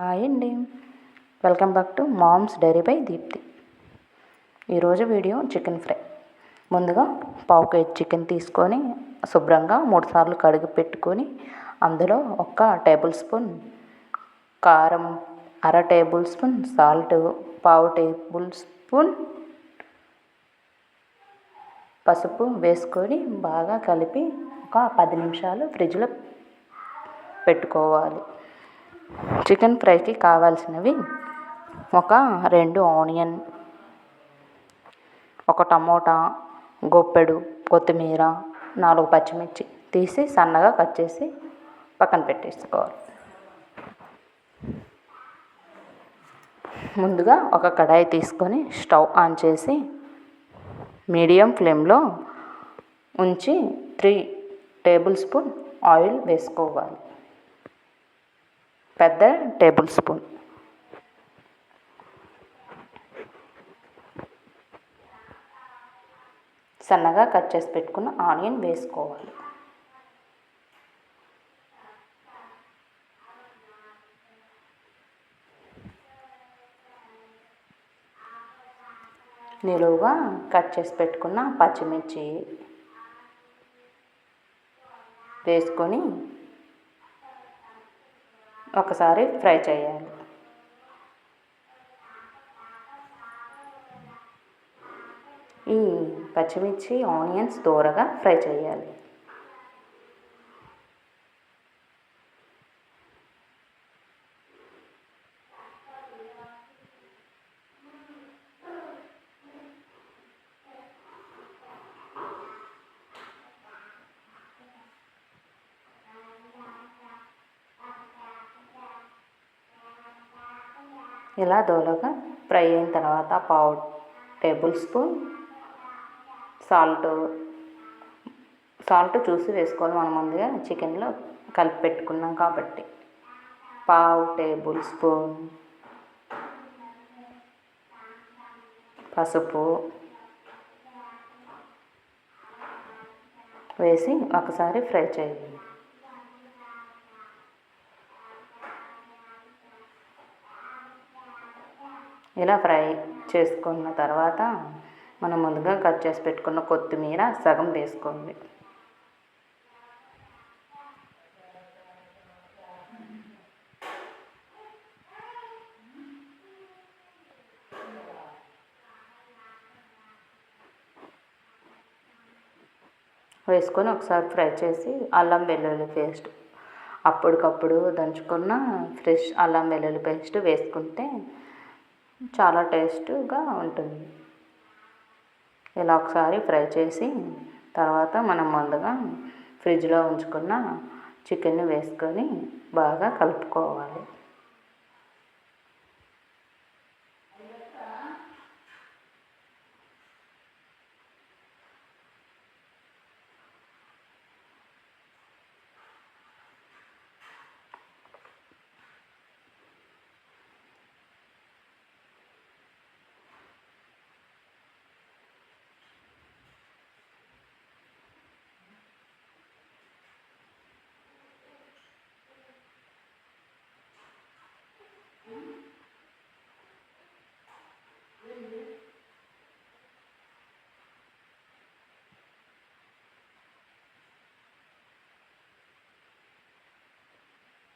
Hi అండి. Welcome back to mom's diary by Deepthi. ఈరోజు video chicken fry. ముందుగా పావు కేజీ చికెన్ తీసుకొని శుభ్రంగా మూడు సార్లు కడిగి పెట్టుకొని అందులో ఒక టేబుల్ స్పూన్ కారం అర టేబుల్ స్పూన్ సాల్ట్ పావు టేబుల్ స్పూన్ పసుపు వేసుకొని బాగా కలిపి ఒక పది నిమిషాలు ఫ్రిడ్జ్లో పెట్టుకోవాలి. చికెన్ ఫ్రైకి కావాల్సినవి ఒక రెండు ఆనియన్ ఒక టమోటా గొప్పెడు కొత్తిమీర నాలుగు పచ్చిమిర్చి తీసి సన్నగా కట్ చేసి పక్కన పెట్టేసుకోవాలి. ముందుగా ఒక కడాయి తీసుకొని స్టవ్ ఆన్ చేసి మీడియం ఫ్లేమ్లో ఉంచి త్రీ టేబుల్ స్పూన్ ఆయిల్ వేసుకోవాలి. పెద్ద టేబుల్ స్పూన్. సన్నగా కట్ చేసి పెట్టుకున్న ఆనియన్ వేసుకోవాలి. నిలువుగా కట్ చేసి పెట్టుకున్న పచ్చిమిర్చి వేసుకొని ఒకసారి ఫ్రై చేయాలి. ఈ పచ్చిమిర్చి ఆనియన్స్ దూరగా ఫ్రై చేయాలి. ఇలా దోలగా ఫ్రై అయిన తర్వాత పావు టేబుల్ స్పూన్ సాల్ట్ సాల్ట్ చూసి వేసుకోవాలి మనం ముందుగా చికెన్లో కలిపి పెట్టుకున్నాం కాబట్టి. పావు టేబుల్ స్పూన్ పసుపు వేసి ఒకసారి ఫ్రై చేయండి. ఇలా ఫ్రై చేసుకున్న తర్వాత మనం ముందుగా కట్ చేసి పెట్టుకున్న కొత్తిమీర సగం వేసుకోండి. వేసుకొని ఒకసారి ఫ్రై చేసి అల్లం వెల్లుల్లి పేస్ట్ అప్పటికప్పుడు దంచుకున్న ఫ్రెష్ అల్లం వెల్లుల్లి పేస్ట్ వేసుకుంటే చాలా టేస్ట్గా ఉంటుంది. ఇలా ఒకసారి ఫ్రై చేసి తర్వాత మనం ముందుగా ఫ్రిడ్జ్లో ఉంచుకున్న చికెన్ని వేసుకొని బాగా కలుపుకోవాలి.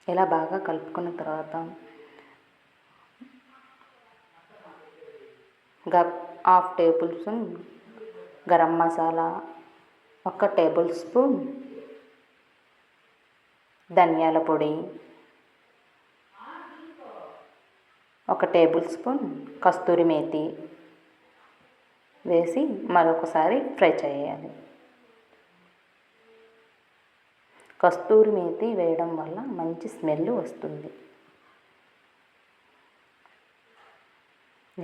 ఇలా బాగా కలుపుకున్న తర్వాత గ half tablespoon garam masala ఒక టేబుల్ స్పూన్ ధనియాల పొడి ఒక టేబుల్ స్పూన్ కస్తూరి మేతి వేసి మరొకసారి ఫ్రై చేయాలి. కస్తూరి మేతి వేయడం వల్ల మంచి స్మెల్ వస్తుంది.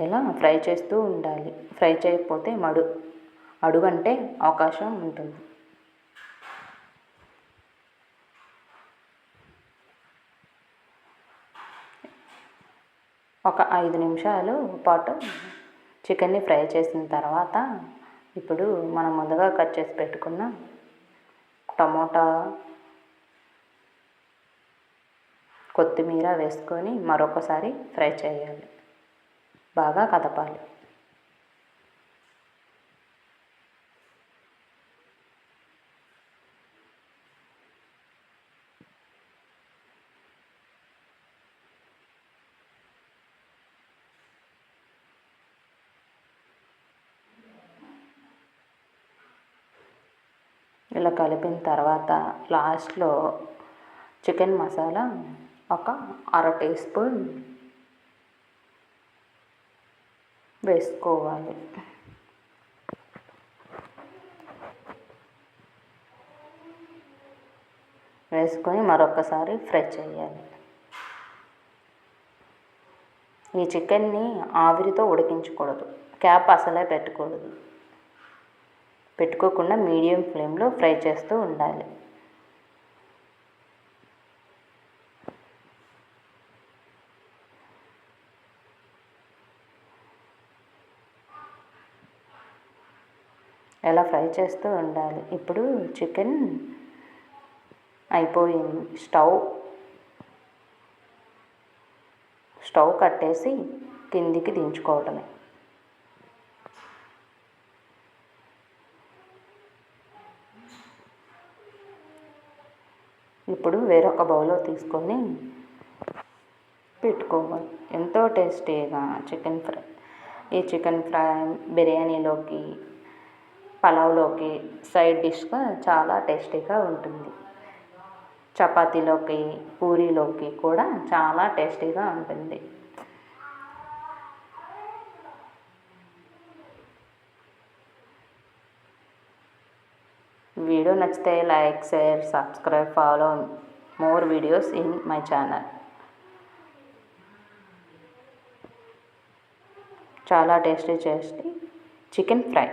ఇలా ఫ్రై చేస్తూ ఉండాలి. ఫ్రై చేయకపోతే మడు అడుగంటే అవకాశం ఉంటుంది. ఒక ఐదు నిమిషాలు పాటు చికెన్ని ఫ్రై చేసిన తర్వాత ఇప్పుడు మనం ముందుగా కట్ చేసి పెట్టుకున్న టమోటా కొత్తిమీర వేసుకొని మరొకసారి ఫ్రై చేయాలి. బాగా కదపాలి. ఇలా కలిపిన తర్వాత లాస్ట్లో చికెన్ మసాలా ఒక అర టీ స్పూన్ వేసుకోవాలి. వేసుకొని మరొకసారి ఫ్రై చేయాలి. ఈ చికెన్ని ఆవిరితో ఉడికించకూడదు. క్యాప్ అసలే పెట్టకూడదు. పెట్టుకోకుండా మీడియం ఫ్లేమ్లో ఫ్రై చేస్తూ ఉండాలి. ఎలా ఫ్రై చేస్తూ ఉండాలి. ఇప్పుడు చికెన్ అయిపోయింది. స్టవ్ స్టవ్ కట్టేసి కిందికి దించుకోవటమే. ఇప్పుడు వేరొక బౌల్లో తీసుకొని పెట్టుకోవాలి. ఎంతో టేస్టీగా చికెన్ ఫ్రై ఈ చికెన్ ఫ్రై బిర్యానీలోకి పలావ్లోకి సైడ్ డిష్గా చాలా టేస్టీగా ఉంటుంది. చపాతీలోకి పూరీలోకి కూడా చాలా టేస్టీగా ఉంటుంది. వీడియో నచ్చితే like share subscribe follow more videos in my channel. చాలా టేస్టీ టేస్టీ చికెన్ ఫ్రై.